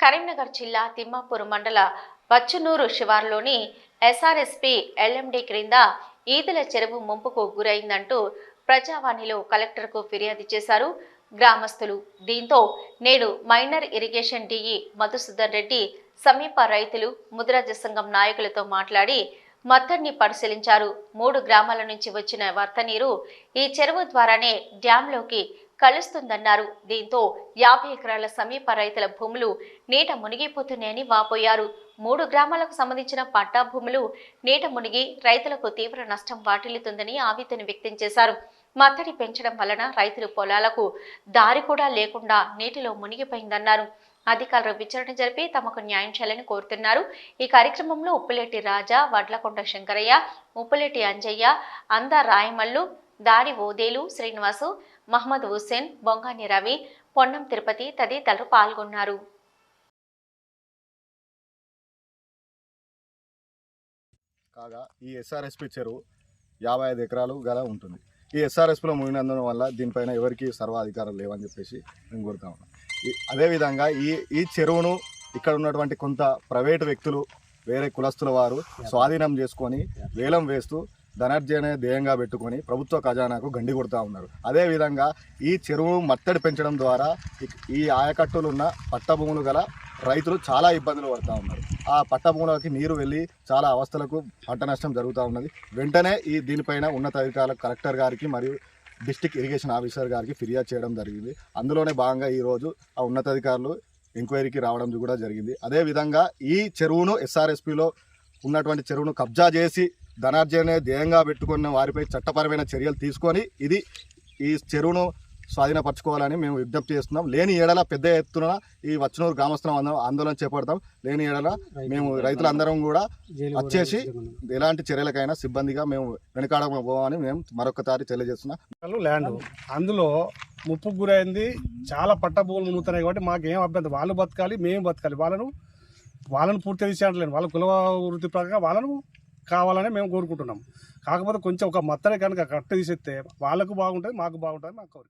కరీంనగర్ జిల్లా తిమ్మాపూర్ మండల వచ్చునూరు శివార్లోని SRSP LMD క్రింద ఈదుల చెరువు ముంపుకు గురైందంటూ ప్రజావాణిలో కలెక్టర్కు ఫిర్యాదు చేశారు. గ్రామస్తులు దీంతో నేడు minor irrigation DE Madhusudan Reddy సమీప రైతులు ముద్రాజ సంఘం నాయకులతో మాట్లాడి మత్తడిని పరిశీలించారు. మూడు గ్రామాల నుంచి వచ్చిన వర్తనీరు ఈ చెరువు ద్వారానే డ్యాంలోకి కలుస్తుందన్నారు. దీంతో యాభై ఎకరాల సమీప రైతుల భూములు నీట మునిగిపోతున్నాయని వాపోయారు. మూడు గ్రామాలకు సంబంధించిన పట్టా భూములు నీట మునిగి రైతులకు తీవ్ర నష్టం వాటిల్లుతుందని ఆవేదన వ్యక్తం చేశారు. మత్తడి పెంచడం వలన రైతులు పొలాలకు దారి కూడా లేకుండా నీటిలో మునిగిపోయిందన్నారు. అధికారులు విచారణ జరిపి తమకు న్యాయం చేయాలని కోరుతున్నారు. ఈ కార్యక్రమంలో ఉప్పులేటి రాజా వడ్లకొండ శంకరయ్య ఉప్పులేటి అంజయ్య అంద రాయమల్లు దాడి ఓదేలు శ్రీనివాసు మహమ్మద్ హుస్సేన్ బొంగాని రవి పొన్నం తిరుపతి తదితరులు పాల్గొన్నారు. కాగా ఈ ఎస్ఆర్ఎస్పి చెరువు యాభై ఐదు ఎకరాలు గల ఉంటుంది. ఈ ఎస్ఆర్ఎస్పిలో మునిగినందున వల్ల దీనిపైన ఎవరికి సర్వాధికారం లేవని చెప్పేసి మేము కోరుతా ఉన్నాం. అదేవిధంగా ఈ ఈ చెరువును ఇక్కడ ఉన్నటువంటి కొంత ప్రైవేటు వ్యక్తులు వేరే కులస్తుల వారు స్వాధీనం చేసుకొని వేలం వేస్తూ ధనార్జనే ధ్యేయంగా పెట్టుకొని ప్రభుత్వ ఖజానాకు గండి కొడుతూ ఉన్నారు. అదేవిధంగా ఈ చెరువు మత్తడి పెంచడం ద్వారా ఈ ఆయకట్టులు ఉన్న పట్టభూములు గల రైతులు చాలా ఇబ్బందులు పడుతూ ఉన్నారు. ఆ పట్టభూములకి నీరు వెళ్ళి చాలా అవస్థలకు పంట నష్టం జరుగుతూ ఉన్నది. వెంటనే ఈ దీనిపైన ఉన్నతాధికారుల కలెక్టర్ గారికి మరియు డిస్టిక్ ఇరిగేషన్ ఆఫీసర్ గారికి ఫిర్యాదు చేయడం జరిగింది. అందులోనే భాగంగా ఈరోజు ఆ ఉన్నతాధికారులు ఎంక్వైరీకి రావడం కూడా జరిగింది. అదేవిధంగా ఈ చెరువును ఎస్ఆర్ఎస్పిలో ఉన్నటువంటి చెరువును కబ్జా చేసి ధనార్జనే ధ్యేయంగా పెట్టుకున్న వారిపై చట్టపరమైన చర్యలు తీసుకొని ఇది ఈ చెరువును స్వాధీనపరచుకోవాలని మేము విజ్ఞప్తి చేస్తున్నాం. లేని ఏడల పెద్ద ఎత్తున ఈ వచ్చనూరు గ్రామస్తులం అందరం ఆందోళన చేపడతాం. లేని ఏడల మేము రైతులందరం కూడా వచ్చేసి ఎలాంటి చర్యలకైనా సిబ్బందిగా మేము వెనకాడబోమని మేము మరొకసారి తెలియజేస్తున్నాం. ల్యాండ్ అందులో ముప్పుకు గురైంది. చాలా పట్ట భూములు మునుగుతున్నాయి కాబట్టి మాకు ఏం అభ్యంతరం వాళ్ళు బతకాలి మేము బతకాలి. వాళ్ళను వాళ్ళను పూర్తిగా తీసేయట్లేదు వాళ్ళ కుల వృత్తి ప్రకారం వాళ్ళను కావాలని మేము కోరుకుంటున్నాం. కాకపోతే కొంచెం ఒక మత్తడి కనుక కట్ట తీసేస్తే వాళ్ళకు బాగుంటుంది మాకు బాగుంటుంది మాకు కోరిక